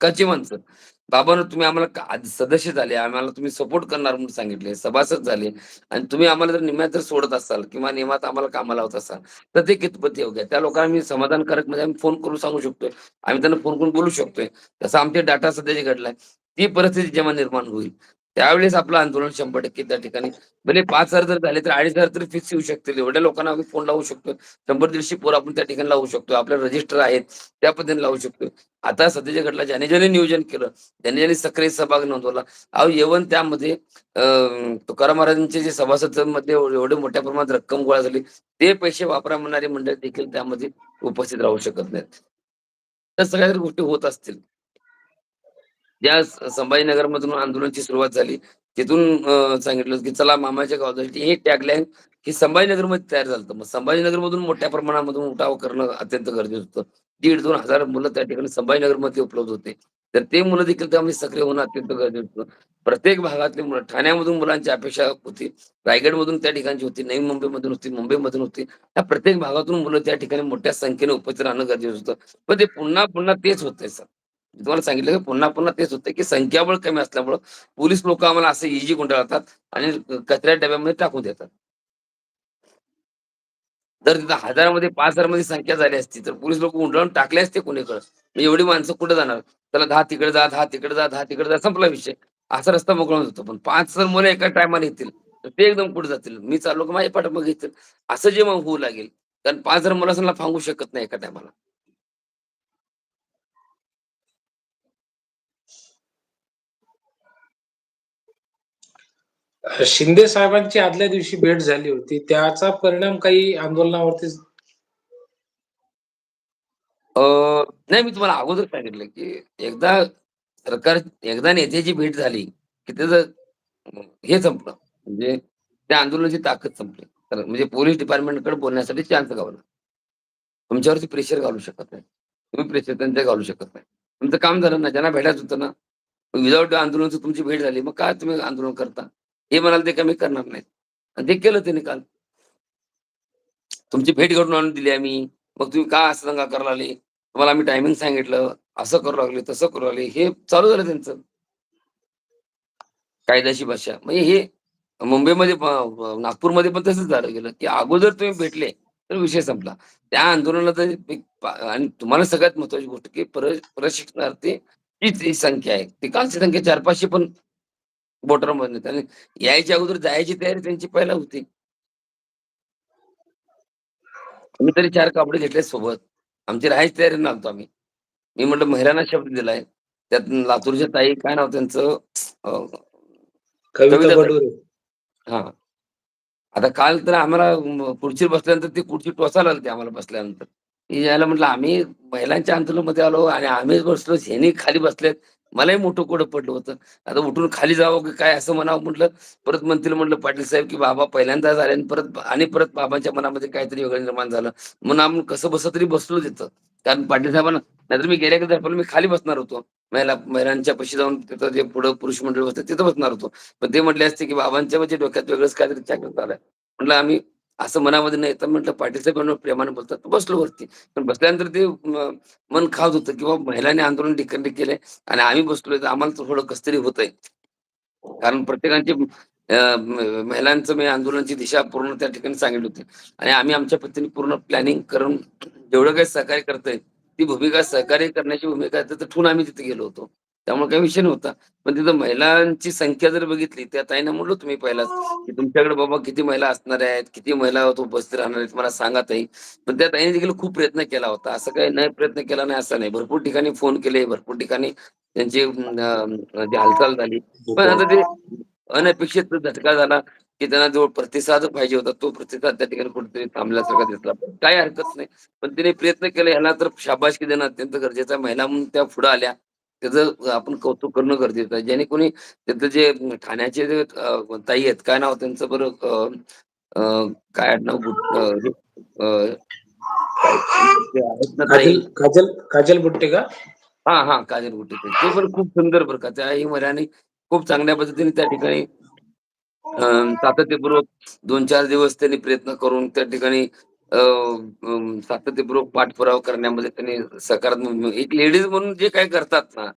हक्काची माणसं. बाबांनो तुम्ही आम्हाला सदस्य झाले, आम्हाला तुम्ही सपोर्ट करणार म्हणून सांगितले, सभासद झाले आणि तुम्ही आम्हाला जर निम्म्यात जर सोडत असाल किंवा नियमात आम्हाला कामाला होत असाल, तर ते कितपत योग्य आहे. त्या लोकांना मी समाधानकारक म्हणजे आम्ही फोन करून सांगू शकतोय. आम्ही त्यांना फोन करून बोलू शकतोय. तसं आमच्या डाटा सध्या जे घडलाय, ती परिस्थिती जेव्हा निर्माण होईल, त्यावेळेस आपलं आंदोलन 100% त्या ठिकाणी भले 5,000 जर झाले, तर 2,500 तरी फिक्स येऊ शकतील. एवढ्या लोकांना आम्ही फोन लावू शकतो. शंभर दीडशे पोर आपण त्या ठिकाणी लावू शकतो. आपले रजिस्टर आहेत, त्या पद्धतीने लावू शकतो. आता सध्याच्या घटला ज्याने-ज्याने नियोजन केलं, ज्याने-ज्याने सक्रिय सहभाग नोंदवला, अहो येवन त्यामध्ये तुकाराम महाराजांचे जे सभासदांमध्ये एवढे मोठ्या प्रमाणात रक्कम गोळा झाली, ते पैसे वापरा म्हणणारी मंडळी देखील त्यामध्ये उपस्थित राहू शकत नाहीत. तर सगळ्या गोष्टी होत असतील ज्या संभाजीनगरमधून आंदोलनाची सुरुवात झाली, तिथून सांगितलं की चला मामाच्या गावासाठी हे टॅगलाईन हे संभाजीनगरमध्ये तयार झालं होतं. मग संभाजीनगरमधून मोठ्या प्रमाणामधून उठाव करणं अत्यंत गरजेचं होतं. दीड दोन हजार मुलं त्या ठिकाणी संभाजीनगरमध्ये उपलब्ध होते. तर ते मुलं देखील त्यामध्ये सक्रिय होणं अत्यंत गरजेचं होतं. प्रत्येक भागातली मुलं ठाण्यामधून मुलांची अपेक्षा होती, रायगडमधून त्या ठिकाणची होती, नवी मुंबईमधून होती, मुंबईमधून होती. ह्या प्रत्येक भागातून मुलं त्या ठिकाणी मोठ्या संख्येने उपस्थित राहणं गरजेचं होतं. पण ते पुन्हा-पुन्हा तेच होतंय सर. मी तुम्हाला सांगितलं की पुन्हा-पुन्हा तेच होतं की संख्याबळ कमी असल्यामुळं पोलीस लोक आम्हाला असं इजी गुंडाळतात आणि कचऱ्या डब्यामध्ये टाकून देतात. जर तिथं हजारामध्ये 5,000 मध्ये संख्या झाली असती, तर पोलीस लोक गुंडाळून टाकले असते कुणीकडं एवढी माणसं कुठे जाणार? त्याला दहा तिकडे जा, दहा तिकडे जा, दहा तिकडे जा, संपला विषय. असा रस्ता मोकळा होतो पण पाच 5 मुलं एका टायमाला येतील, तर ते एकदम कुठे जातील? मी चाललो की माझ्या पाठीमागे येतील. असं जे मग होऊ लागेल, कारण पाच 5,000 मुलांना फांगू शकत नाही एका टायमाला. शिंदे साहेबांची आदल्या दिवशी भेट झाली होती. त्याचा परिणाम काही आंदोलनावरती नाही मी तुम्हाला अगोदर सांगितलं की एकदा सरकार एकदा नेत्याची भेट झाली, की त्याचं हे संपलं. म्हणजे त्या आंदोलनाची ताकद संपली. तर म्हणजे पोलीस डिपार्टमेंटकडे बोलण्यासाठी चान्स गावला. तुमच्यावरती प्रेशर घालू शकत नाही. तुम्ही प्रेशर त्यांचे घालू शकत नाही. तुमचं काम झालं ना, ज्यांना भेटायचं होतं ना, विदाऊट आंदोलनाची तुमची भेट झाली, मग काय तुम्ही आंदोलन करता? हे म्हणाले ते कमी मी करणार नाहीत. आणि ते केलं त्याने काल. तुमची भेट घडवून आणून दिली आम्ही. मग तुम्ही का असं दंगा करायला आले तुम्हाला आम्ही टायमिंग सांगितलं, असं करू लागले, तसं करू लागले. हे चालू झालं त्यांचं. कायद्याची भाषा. म्हणजे हे मुंबईमध्ये नागपूरमध्ये पण तसंच झालं गेलं, की अगोदर तुम्ही भेटले, तर विषय संपला. त्या आंदोलनात आणि तुम्हाला सगळ्यात महत्वाची गोष्ट, की प्रशिक्षणार्थी हीच ही संख्या आहे. ती कालची संख्या चार पाचशे पण बोटांवर आणि यायच्या अगोदर जायची तयारी त्यांची पहिला होती. मी तरी 4 कपडे घेतले सोबत. आमची राहायची तयारीने आलतो आम्ही. मी म्हटलं महिलांना शब्द दिलाय. त्यात लातूरच्या ताई काय नाव त्यांचं कविता. हां. आता काल तर आम्हाला अ, खुर्चीवर बसल्यानंतर ती खुर्ची टोचायला लागली आम्हाला बसल्यानंतर. यायला म्हटलं आम्ही महिलांच्या आंदोलनामध्ये आलो आणि आम्हीच बसलो, ह्यांनी खाली बसलेत. मलाही मोठं कोडं पडलं होतं. आता उठून खाली जावं की काय असं म्हणावं म्हटलं. परत म्हणतील म्हटलं पाटील साहेब, की बाबा पहिल्यांदा झाले आणि परत आणि परत बाबांच्या मनामध्ये काहीतरी वेगळं निर्माण झालं. म्हणून आम्ही कसं बसं तरी बसलो तिथं. कारण पाटील साहेबांना नाहीतर मी गेल्या कधी मी खाली बसणार होतो. महिला महिलांच्या पाशी जाऊन तिथं जे पुढं पुरुष मंडळ होतं तिथं बसणार होतो. पण ते म्हटले असते, की बाबांच्या म्हणजे डोक्यात वेगळंच काहीतरी चक्र झालं म्हटलं आम्ही असं मनामध्ये नाही तर म्हटलं पाटील साहेब प्रेमाने बोलतात. बसलो वरती. पण बसल्यानंतर ते मन खात होतं, किंवा महिलाने महिलांनी आंदोलन डिकंड केलंय आणि आम्ही बसलोय तर आम्हाला थोडं कसतरी होत आहे कारण प्रत्येकांची महिलांचं मी आंदोलनाची दिशा पूर्ण त्या ठिकाणी सांगितली होती आणि आम्ही आमच्या पद्धतीने पूर्ण प्लॅनिंग करून जेवढं काही सहकार्य करतोय ती भूमिका सहकार्य करण्याची भूमिका तर ठेवून आम्ही तिथे गेलो होतो. त्यामुळे काही विषय नव्हता. पण तिथं महिलांची संख्या जर बघितली, त्या ताईने म्हणलो तुम्ही पहिलाच, की तुमच्याकडे बाबा किती महिला असणार आहेत, किती महिला उपस्थित राहणार आहेत, मला सांगा ताई. पण त्या ताईंनी देखील खूप प्रयत्न केला होता. असं काही नाही प्रयत्न केला नाही असं नाही. भरपूर ठिकाणी फोन केले, भरपूर ठिकाणी त्यांची जी हालचाल झाली. पण आता ते अनपेक्षित झटका झाला, की त्यांना जो प्रतिसाद पाहिजे होता, तो प्रतिसाद त्या ठिकाणी कुठेतरी थांबल्यासारखा दिसला. काही हरकत नाही. पण तिने प्रयत्न केला ह्याला तर शाबाशकी देणं अत्यंत गरजेचं आहे. महिला म्हणून त्या पुढे आल्या. त्याचं आपण कौतुक करणं गरजेचं आहे. जेणे कोणी तिथं जे ठाण्याचे जे ताई आहेत, काय नाव त्यांचं बरं काय आडनाव बुट अ, अ, काय ते आहेत ना ताई काजल काजल बुट्टे का? हां, हां. काजल बुट्टे. ते पण खूप सुंदर बरं का. त्याही महिलांनी खूप चांगल्या पद्धतीने त्या ठिकाणी सातत्यपूर्वक 2-4 दिवस त्यांनी प्रयत्न करून त्या ठिकाणी सातत्यपूर्वक पाठपुरावा करण्यामध्ये त्यांनी सकारात्मक एक लेडीज म्हणून जे काही करतात ना